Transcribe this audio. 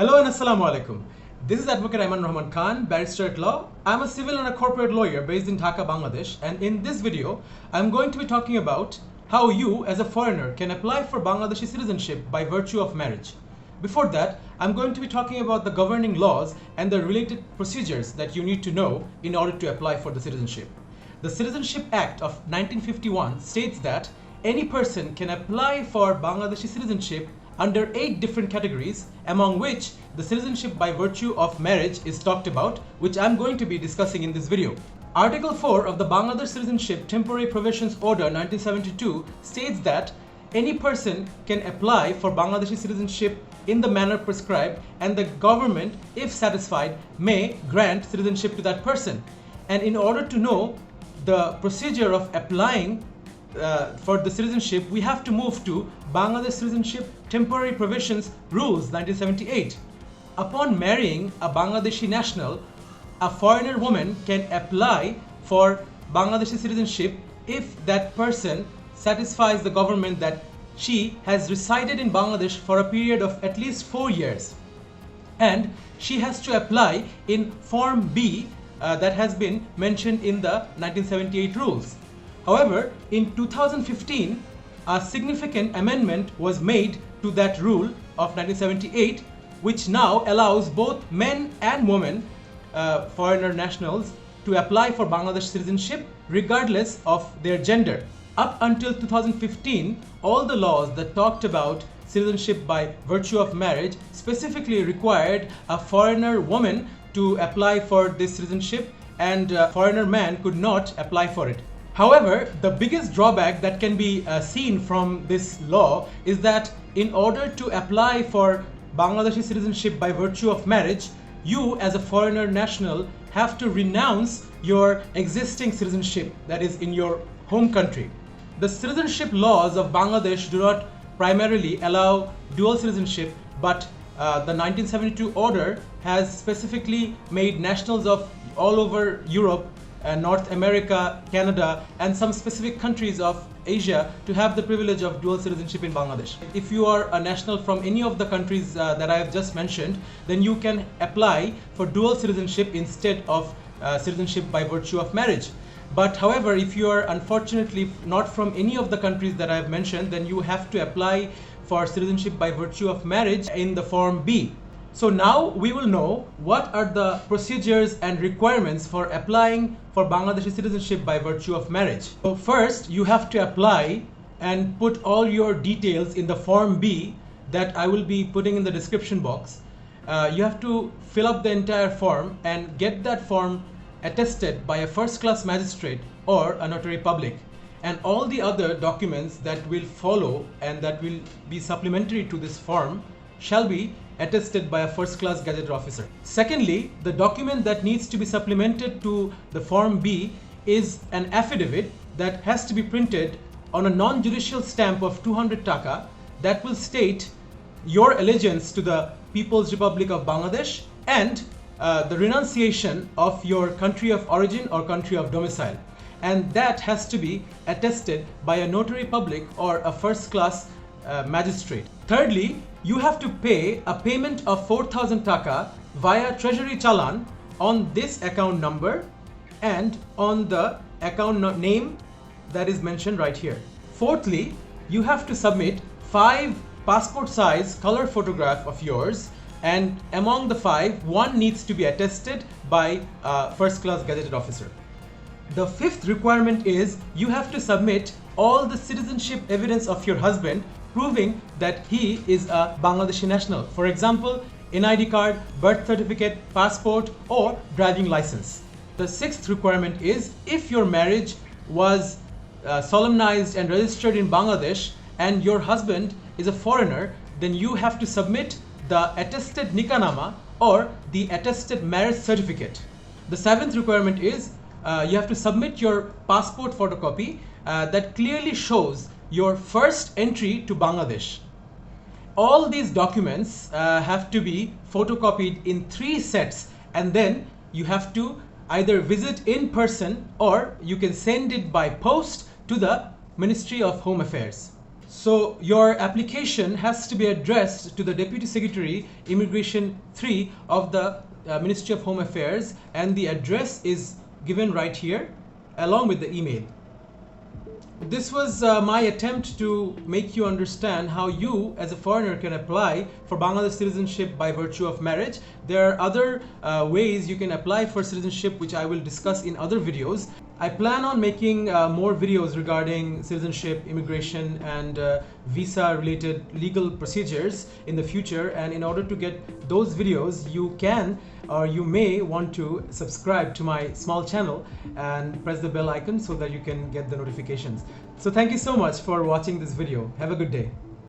Hello and Assalamu alaikum. This is Advocate Ayman Rahman Khan, barrister at law. I'm a civil and a corporate lawyer based in Dhaka, Bangladesh, and in this video, I'm going to be talking about how you, as a foreigner, can apply for Bangladeshi citizenship by virtue of marriage. Before that, I'm going to be talking about the governing laws and the related procedures that you need to know in order to apply for the citizenship. The Citizenship Act of 1951 states that any person can apply for Bangladeshi citizenship under eight different categories, among which the citizenship by virtue of marriage is talked about, which I'm going to be discussing in this video. Article 4 of the Bangladesh Citizenship Temporary Provisions Order 1972 states that any person can apply for Bangladeshi citizenship in the manner prescribed, and the government, if satisfied, may grant citizenship to that person. And in order to know the procedure of applying uh, for the citizenship, we have to move to Bangladesh Citizenship Temporary Provisions Rules 1978. Upon marrying a Bangladeshi national, a foreigner woman can apply for Bangladeshi citizenship if that person satisfies the government that she has resided in Bangladesh for a period of at least four years. And she has to apply in Form B uh, that has been mentioned in the 1978 rules. However, in 2015, a significant amendment was made to that rule of 1978, which now allows both men and women, uh, foreigner nationals, to apply for Bangladesh citizenship regardless of their gender. Up until 2015, all the laws that talked about citizenship by virtue of marriage specifically required a foreigner woman to apply for this citizenship and a foreigner man could not apply for it. However, the biggest drawback that can be uh, seen from this law is that in order to apply for Bangladeshi citizenship by virtue of marriage, you as a foreigner national have to renounce your existing citizenship that is in your home country. The citizenship laws of Bangladesh do not primarily allow dual citizenship, but uh, the 1972 order has specifically made nationals of all over Europe, uh, North America, Canada, and some specific countries of Asia to have the privilege of dual citizenship in Bangladesh. If you are a national from any of the countries uh, that I have just mentioned, then you can apply for dual citizenship instead of uh, citizenship by virtue of marriage. But however, if you are unfortunately not from any of the countries that I have mentioned, then you have to apply for citizenship by virtue of marriage in the form B. So now we will know what are the procedures and requirements for applying for Bangladeshi citizenship by virtue of marriage. So first, you have to apply and put all your details in the form B that I will be putting in the description box. Uh, you have to fill up the entire form and get that form attested by a first class magistrate or a notary public and all the other documents that will follow and that will be supplementary to this form shall be attested by a first class gazetted officer. Secondly, the document that needs to be supplemented to the form B is an affidavit that has to be printed on a non-judicial stamp of 200 taka that will state your allegiance to the People's Republic of Bangladesh and uh, the renunciation of your country of origin or country of domicile. And that has to be attested by a notary public or a first class uh, magistrate. Thirdly, you have to pay a payment of 4000 taka via treasury chalan on this account number and on the account name that is mentioned right here. Fourthly, you have to submit five passport size color photograph of yours and among the five, one needs to be attested by a first class gazetted officer. The fifth requirement is you have to submit all the citizenship evidence of your husband proving that he is a Bangladeshi national. For example, NID card, birth certificate, passport, or driving license. The sixth requirement is if your marriage was uh, solemnized and registered in Bangladesh and your husband is a foreigner, then you have to submit the attested nikanama or the attested marriage certificate. The seventh requirement is uh, you have to submit your passport photocopy uh, that clearly shows your first entry to Bangladesh. All these documents uh, have to be photocopied in three sets and then you have to either visit in person or you can send it by post to the Ministry of Home Affairs. So your application has to be addressed to the Deputy Secretary Immigration 3 of the uh, Ministry of Home Affairs and the address is given right here along with the email. This was uh, my attempt to make you understand how you, as a foreigner, can apply for Bangladesh citizenship by virtue of marriage. There are other uh, ways you can apply for citizenship, which I will discuss in other videos. I plan on making uh, more videos regarding citizenship, immigration, and uh, visa related legal procedures in the future. And in order to get those videos, you can or you may want to subscribe to my small channel and press the bell icon so that you can get the notifications. So thank you so much for watching this video. Have a good day.